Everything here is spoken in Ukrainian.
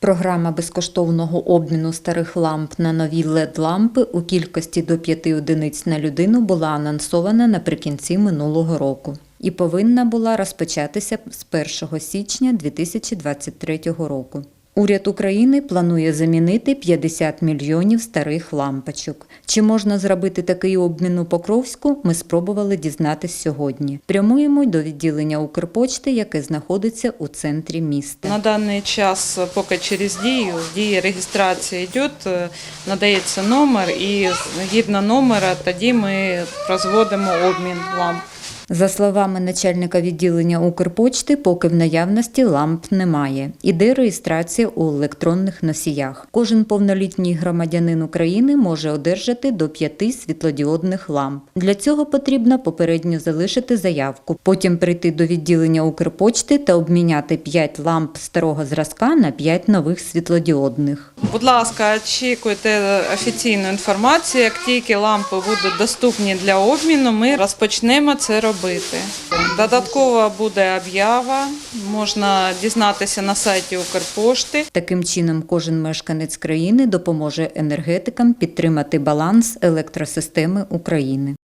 Програма безкоштовного обміну старих ламп на нові LED-лампи у кількості до 5 одиниць на людину була анонсована наприкінці минулого року і повинна була розпочатися з 1 січня 2023 року. Уряд України планує замінити 50 мільйонів старих лампочок. Чи можна зробити такий обмін у Покровську? Ми спробували дізнатись сьогодні. Прямуємо до відділення Укрпочти, яке знаходиться у центрі міста. На даний час поки через дію, дія реєстрації йде, надається номер і згідно номера тоді ми розводимо обмін ламп. За словами начальника відділення Укрпочти, поки в наявності ламп немає. Іде реєстрація у електронних носіях. Кожен повнолітній громадянин України може одержати до п'яти світлодіодних ламп. Для цього потрібно попередньо залишити заявку, потім прийти до відділення Укрпочти та обміняти 5 ламп старого зразка на 5 нових світлодіодних. Будь ласка, очікуйте офіційну інформацію. Як тільки лампи будуть доступні для обміну, ми розпочнемо це робити. Додатково буде об'ява, можна дізнатися на сайті Укрпошти. Таким чином, кожен мешканець країни допоможе енергетикам підтримати баланс електросистеми України.